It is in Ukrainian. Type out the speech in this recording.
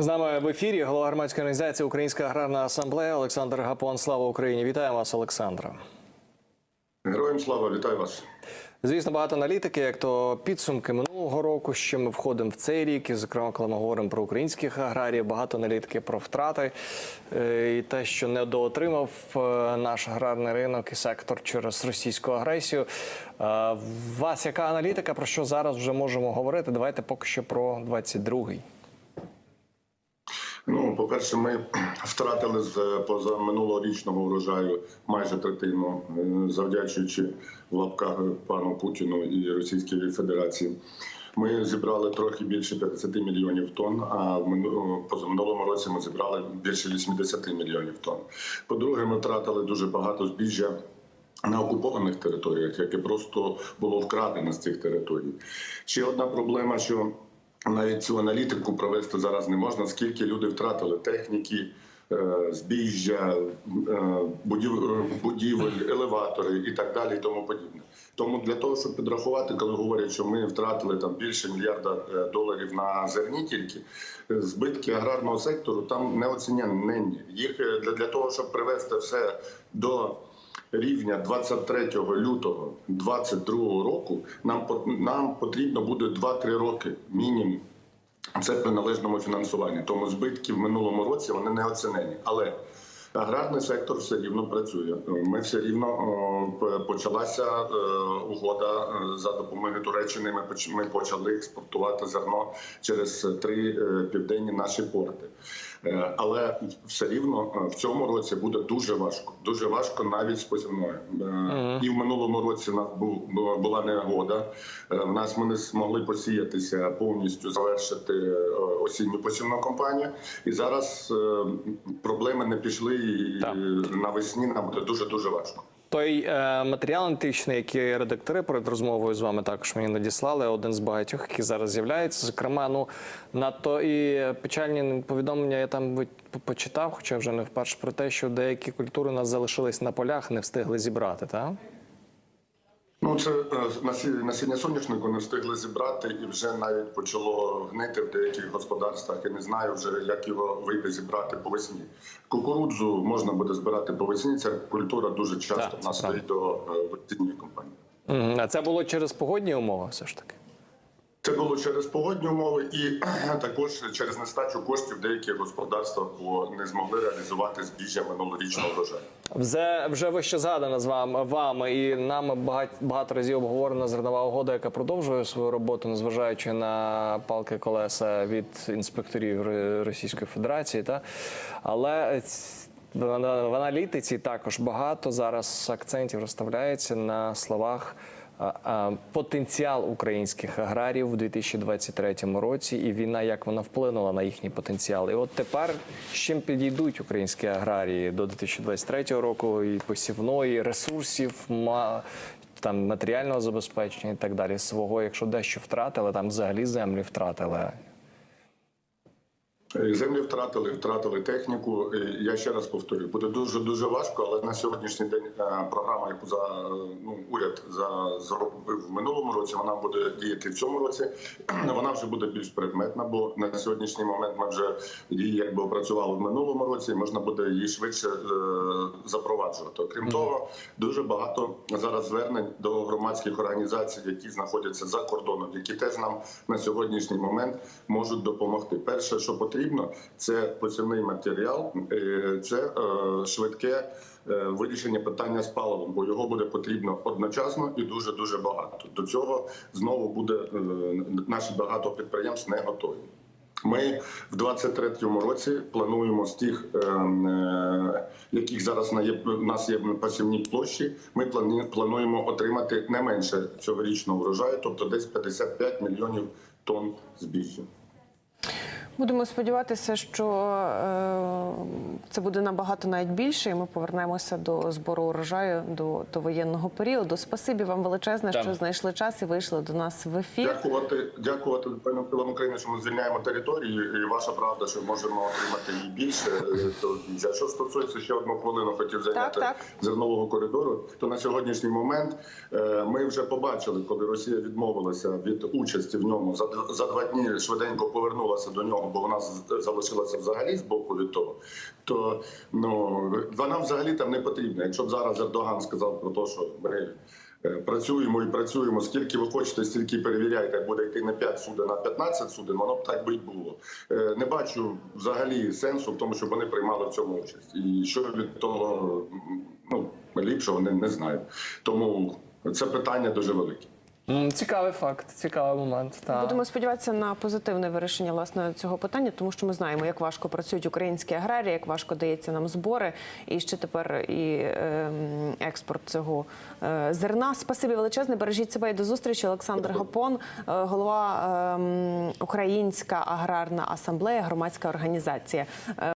З нами в ефірі голова громадської організації Українська аграрна асамблея Олександр Гапон. Слава Україні! Вітаємо вас, Олександра. Героям слава, вітаю вас. Звісно, багато аналітики, як то підсумки минулого року, що ми входимо в цей рік, і зокрема, коли ми говоримо про українських аграріїв, багато аналітики про втрати е, і те, що недоотримав е, наш аграрний ринок і сектор через російську агресію. Е, У вас яка аналітика? Про що зараз вже можемо говорити? Давайте поки що про 22-й. По-перше, ми втратили з позаминулорічного урожаю майже третину, е, завдячуючи в лапках пану Путіну і Російській Федерації. Ми зібрали трохи більше 50 мільйонів тонн, а в мину- позаминулому році ми зібрали більше 80 мільйонів тонн. По-друге, ми втратили дуже багато збіжжя на окупованих територіях, яке просто було вкрадене з цих територій. Ще одна проблема, що навіть цю аналітику провести зараз не можна, скільки люди втратили техніки, е, збіжжя, е, будівель, елеватори і так далі, і тому подібне. Тому для того, щоб підрахувати, коли говорять, що ми втратили там більше мільярда е, доларів на зерні, тільки збитки аграрного сектору там не оцінені. Їх для того, щоб привести все до рівня 23 лютого 2022 року нам нам потрібно буде 2-3 роки мінімум. Це при належному фінансуванні. Тому збитки в минулому році вони не оцінені. Але аграрний сектор все рівно працює. Ми все рівно почалася е, угода е, за допомогою Туреччини. Ми поч- почали експортувати зерно через три е, південні наші порти. Е, Але все рівно е, в цьому році буде дуже важко. Дуже важко навіть з посівною. Е, І в минулому році нас була негода. В нас ми не змогли посіятися повністю завершити осінню посівну кампанію. І зараз проблеми не пішли. І навесні нам буде дуже дуже важко. Той е, матеріал античний, який редактори перед розмовою з вами також мені надіслали, один з багатьох, який зараз з'являється. Зокрема, ну надто і печальні повідомлення я там почитав, хоча вже не вперше про те, що деякі культури у нас залишились на полях, не встигли зібрати. Так? Ну, це е, насіння соняшнику не встигли зібрати, і вже навіть почало гнити в деяких господарствах. Я не знаю вже, як його вийде зібрати по весні. Кукурудзу можна буде збирати по весні. Ця культура дуже часто Так, в нас це до е, весінньої компанії. А це було через погодні умови, все ж таки. Це було через погодні умови і також через нестачу коштів деякі господарства не змогли реалізувати збіжжя минулорічного врожаю. Вже вже вище згадана з вами вами і нами багато, багато разів обговорена зернова угода, яка продовжує свою роботу, незважаючи на палки колеса від інспекторів Російської Федерації. Та але в аналітиці також багато зараз акцентів розставляється на словах. Потенціал українських аграрів у 2023 році, і війна як вона вплинула на їхній потенціал. І от тепер з чим підійдуть українські аграрії до 2023 року і посівної ресурсів, ма- там матеріального забезпечення і так далі. Свого, якщо дещо втратили, там взагалі землі втратили. Е, Землі втратили, втратили техніку. Е, Я ще раз повторюю, буде дуже дуже важко. Але на сьогоднішній день е, програма, яку за ну уряд за зробив в минулому році, вона буде діяти в цьому році. Вона вже буде більш предметна, бо на сьогоднішній момент ми вже її якби опрацювали в минулому році. і Можна буде її швидше е, запроваджувати. Крім того, дуже багато зараз звернень до громадських організацій, які знаходяться за кордоном, які теж нам на сьогоднішній момент можуть допомогти. Перше, що потрібно, це посівний матеріал, е, це е, швидке. е, Вирішення питання з паливом, бо його буде потрібно одночасно і дуже дуже багато. До цього знову буде наші багато підприємств не готові. Ми в 23-му році плануємо з тих, яких зараз у нас є посівні площі. Ми плануємо отримати не менше цьогорічного врожаю, тобто десь 55 мільйонів тонн збіжжя. Будемо сподіватися, що е, це буде набагато навіть більше, і ми повернемося до збору урожаю до, до воєнного періоду. Спасибі вам величезне, Так. що знайшли час і вийшли до нас в ефір. Дякувати, дякувати пану Пилам України, що ми звільняємо територію. І ваша правда, що можемо отримати її більше. Що стосується ще одну хвилину, хотів зайняти так. зернового коридору. То на сьогоднішній момент е, ми вже побачили, коли Росія відмовилася від участі в ньому за за два дні швиденько повернулася до нього. Перемогу, бо вона залишилася взагалі з боку від того, то ну вона взагалі там не потрібна. Якщо б зараз Ердоган сказав про те, що ми е, працюємо і працюємо, скільки ви хочете, стільки перевіряйте, буде йти не 5 суден, а 15 суден, воно б так би й було. Е, Не бачу взагалі сенсу в тому, щоб вони приймали в цьому участь. І що від того ну ліпшого не, не знаю. Тому це питання дуже велике. Цікавий факт, цікавий момент. Та. Будемо сподіватися на позитивне вирішення власне цього питання, тому що ми знаємо, як важко працюють українські аграрії, як важко дається нам збори, і ще тепер і ем, експорт цього е, зерна. Спасибі величезне. Бережіть себе і до зустрічі. Олександр Гапон, е, голова ем, Українська аграрна асамблея, громадська організація.